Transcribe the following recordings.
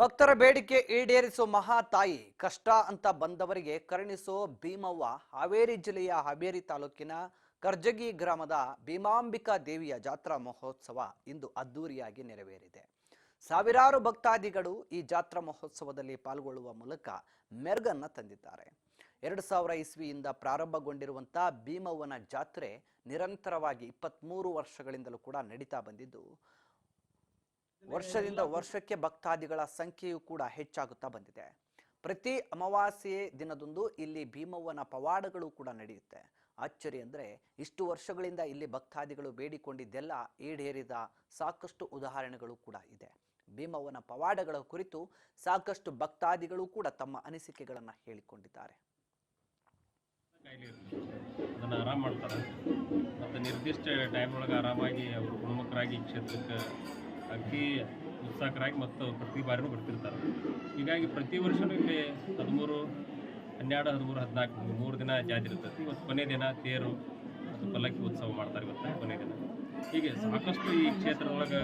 ಭಕ್ತರ ಬೇಡಿಕೆ ಈಡೇರಿಸೋ ಮಹಾತಾಯಿ ಕಷ್ಟ ಅಂತ ಬಂದವರಿಗೆ ಕರುಣಿಸೋ ಭೀಮವ್ವ ಹಾವೇರಿ ಜಿಲ್ಲೆಯ ಹಾವೇರಿ ತಾಲೂಕಿನ ಕರ್ಜಗಿ ಗ್ರಾಮದ ಭೀಮಾಂಬಿಕಾ ದೇವಿಯ ಜಾತ್ರಾ ಮಹೋತ್ಸವ ಇಂದು ಅದ್ದೂರಿಯಾಗಿ ನೆರವೇರಿದೆ. ಸಾವಿರಾರು ಭಕ್ತಾದಿಗಳು ಈ ಜಾತ್ರಾ ಮಹೋತ್ಸವದಲ್ಲಿ ಪಾಲ್ಗೊಳ್ಳುವ ಮೂಲಕ ಮೆರುಗನ್ನ ತಂದಿದ್ದಾರೆ. ಎರಡು ಸಾವಿರ ಇಸ್ವಿಯಿಂದ ಪ್ರಾರಂಭಗೊಂಡಿರುವಂಥ ಭೀಮವ್ವನ ಜಾತ್ರೆ ನಿರಂತರವಾಗಿ ಇಪ್ಪತ್ತ್ಮೂರು ವರ್ಷಗಳಿಂದಲೂ ಕೂಡ ನಡೀತಾ ಬಂದಿದ್ದು ವರ್ಷದಿಂದ ವರ್ಷಕ್ಕೆ ಭಕ್ತಾದಿಗಳ ಸಂಖ್ಯೆಯೂ ಕೂಡ ಹೆಚ್ಚಾಗುತ್ತಾ ಬಂದಿದೆ. ಪ್ರತಿ ಅಮಾವಾಸ್ಯೆ ದಿನದಂದು ಇಲ್ಲಿ ಭೀಮವ್ವನ ಪವಾಡಗಳು ಕೂಡ ನಡೆಯುತ್ತೆ. ಅಚ್ಚರಿ ಅಂದರೆ ಇಷ್ಟು ವರ್ಷಗಳಿಂದ ಇಲ್ಲಿ ಭಕ್ತಾದಿಗಳು ಬೇಡಿಕೊಂಡಿದ್ದೆಲ್ಲ ಈಡೇರಿದ ಸಾಕಷ್ಟು ಉದಾಹರಣೆಗಳು ಕೂಡ ಇದೆ. ಭೀಮವ್ವನ ಪವಾಡಗಳ ಕುರಿತು ಸಾಕಷ್ಟು ಭಕ್ತಾದಿಗಳು ಕೂಡ ತಮ್ಮ ಅನಿಸಿಕೆಗಳನ್ನು ಹೇಳಿಕೊಂಡಿದ್ದಾರೆ. ಅದನ್ನು ಮಾಡ್ತಾರೆ. ಮತ್ತು ನಿರ್ದಿಷ್ಟ ಟೈಮ್ ಒಳಗೆ ಆರಾಮಾಗಿ ಅವರು ಗುಣಮುಖರಾಗಿ ಕ್ಷೇತ್ರಕ್ಕೆ ಅತಿ ಉತ್ಸಾಹಕರಾಗಿ ಮತ್ತು ಪ್ರತಿ ಬಾರಿನೂ ಬರ್ತಿರ್ತಾರೆ. ಹೀಗಾಗಿ ಪ್ರತಿ ವರ್ಷವೂ ಇಲ್ಲಿ ಹದಿಮೂರು, ಹನ್ನೆರಡು, ಹದಿಮೂರು, ಹದಿನಾಲ್ಕು ಮೂರು ದಿನ ಜಾತ್ರೆ ಇರ್ತೈತಿ ಇವತ್ತು ಕೊನೆ ದಿನ ತೇರು ಮತ್ತು ಪಲ್ಲಕ್ಕಿ ಉತ್ಸವ ಮಾಡ್ತಾರೆ ಇವತ್ತು ಕೊನೆ ದಿನ. ಹೀಗೆ ಸಾಕಷ್ಟು ಈ ಕ್ಷೇತ್ರದೊಳಗೆ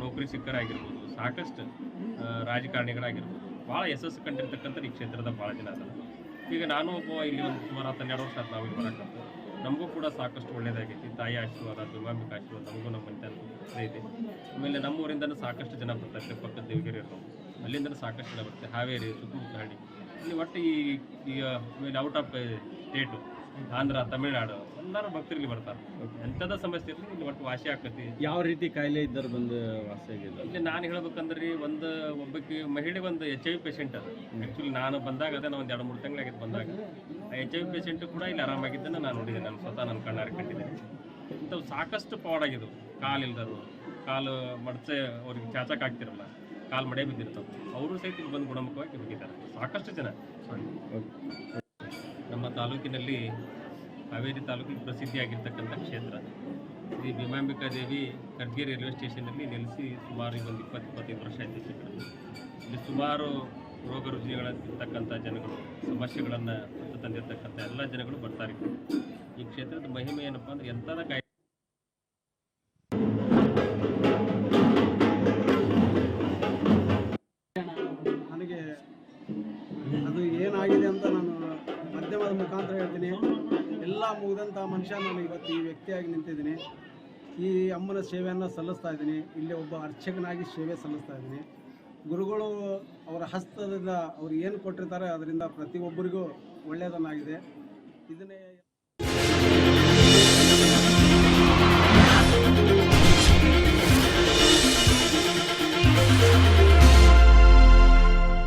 ನೌಕರಿ ಸಿಕ್ಕರಾಗಿರ್ಬೋದು ಸಾಕಷ್ಟು ರಾಜಕಾರಣಿಗಳಾಗಿರ್ಬೋದು, ಭಾಳ ಯಶಸ್ಸು ಕಂಡಿರ್ತಕ್ಕಂಥ ಈ ಕ್ಷೇತ್ರದ ಭಾಳ ಜನ ಅದನ್ನು ಈಗ ನಾನು ಒಬ್ಬ ಇಲ್ಲಿ ಒಂದು ಸುಮಾರು ಹನ್ನೆರಡು ವರ್ಷ ನಾವು ಇಲ್ಲಿ ನಮಗೂ ಕೂಡ ಸಾಕಷ್ಟು ಒಳ್ಳೆಯದಾಗೈತಿ ತಾಯಿ ಆಶೀರ್ವಾದ, ದುರ್ಗಾಂಬಿಕ ಆಶೀರ್ವಾದ, ನಮಗೂ ನಮ್ಮ ಮನೆ ಇದೆ ಆಮೇಲೆ ನಮ್ಮೂರಿಂದನೂ ಸಾಕಷ್ಟು ಜನ ಬರ್ತಾರೆ ಪಕ್ಕದ ದೇವಗಿರಿ ಇರೋರು ಅಲ್ಲಿಂದನೂ ಸಾಕಷ್ಟು ಜನ ಬರ್ತಾರೆ. ಹಾವೇರಿ ಸುತ್ತಮುತ್ತ ಹಳ್ಳಿ. ಇಲ್ಲಿ ಒಟ್ಟು ಈ ಈಗ ಆಮೇಲೆ out of state Andhra Tamil Nadu ಎಲ್ಲರೂ ಭಕ್ತರು ಇಲ್ಲಿ ಬರ್ತಾರೆ ಎಂಥದ ಸಮಸ್ಯೆ ಇರಲಿ ಇಲ್ಲಿ ಒಟ್ಟು ವಾಸಿ ಆಗ್ತೈತಿ. ಯಾವ ರೀತಿ ಕಾಯಿಲೆ ಇದ್ದರು ಬಂದು ವಾಸಿಯಾಗಿದ್ದಾರೆ ಇಲ್ಲಿ ನಾನು ಹೇಳ್ಬೇಕಂದ್ರೆ ಒಂದು ಒಬ್ಬಕ್ಕೆ ಮಹಿಳೆ ಒಂದು ಎಚ್ ಐ ವಿ ಪೇಷಂಟ್ ಅದು. ಆ್ಯಕ್ಚುಲಿ ನಾನು ಬಂದಾಗ ಅದೇ ಒಂದು ಎರಡು ಮೂರು ತಿಂಗಳಾಗಿತ್ತು ಬಂದಾಗ. ಆ ಎಚ್ ಐ ವಿ ಪೇಷೆಂಟು ಕೂಡ ಇಲ್ಲಿ ಆರಾಮಾಗಿದ್ದನ್ನು ನಾನು ನೋಡಿದ್ದೆ ನಾನು ಸ್ವತಃ ನನ್ನ ಕಣ್ಣಾರೆ ಕಂಡಿದ್ದೇನೆ. ಇಂಥವು ಸಾಕಷ್ಟು ಪವಾಡಾಗಿದ್ದವು ಕಾಲು ಇಲ್ದರು ಕಾಲು ಮಡಚೆ ಅವ್ರಿಗೆ ಚಾಚಕ್ಕಾಗ್ತಿರಲ್ಲ ಕಾಲು ಮಡೆ ಬಿದ್ದಿರ್ತಾವೆ. ಅವರು ಸಹಿತ ಇಲ್ಲಿ ಬಂದು ಗುಣಮುಖವಾಗಿ ಹೋಗಿದ್ದಾರೆ ಸಾಕಷ್ಟು ಜನ. ನಮ್ಮ ತಾಲೂಕಿನಲ್ಲಿ ಹಾವೇರಿ ತಾಲೂಕಿಗೆ ಪ್ರಸಿದ್ಧಿಯಾಗಿರ್ತಕ್ಕಂಥ ಕ್ಷೇತ್ರ. ಶ್ರೀ ಭೀಮಾಂಬಿಕಾ ದೇವಿ ಕರ್ಗಿ ರೈಲ್ವೆ ಸ್ಟೇಷನಲ್ಲಿ ನೆಲೆಸಿ ಸುಮಾರು ಒಂದು ಇಪ್ಪತ್ತು, ಇಪ್ಪತ್ತೈದು ವರ್ಷ ಆಯಿತು ಕ್ಷೇತ್ರ ಇಲ್ಲಿ ಸುಮಾರು ರೋಗ ರುಜಿನಗಳಿರ್ತಕ್ಕಂಥ ಜನಗಳು, ಸಮಸ್ಯೆಗಳನ್ನು ತಂದಿರತಕ್ಕಂಥ ಎಲ್ಲ ಜನಗಳು ಬರ್ತಾರೆ ಈ ಕ್ಷೇತ್ರದ ಮಹಿಮೆ ಏನಪ್ಪ ಅಂದ್ರೆ ಎಂಥದ ಕಾಯಿ ಏನಾಗಿದೆ ಅಂತ ನಾನು ಮಾಧ್ಯಮದ ಮುಖಾಂತರ ಹೇಳ್ತೀನಿ. ಎಲ್ಲ ಮುಗಿದಂಥ ಮನುಷ್ಯ ನಾನು ಇವತ್ತು ಈ ವ್ಯಕ್ತಿಯಾಗಿ ನಿಂತಿದ್ದೀನಿ. ಈ ಅಮ್ಮನ ಸೇವೆಯನ್ನು ಸಲ್ಲಿಸ್ತಾ ಇದ್ದೀನಿ. ಇಲ್ಲಿ ಒಬ್ಬ ಅರ್ಚಕನಾಗಿ ಸೇವೆ ಸಲ್ಲಿಸ್ತಾ ಇದ್ದೀನಿ. ಗುರುಗಳು ಅವರ ಹಸ್ತದಿಂದ ಅವ್ರು ಏನು ಕೊಟ್ಟಿರ್ತಾರೆ ಅದರಿಂದ ಪ್ರತಿಯೊಬ್ಬರಿಗೂ ಒಳ್ಳೆಯದನ್ನಾಗಿದೆ. ಇದನ್ನೇ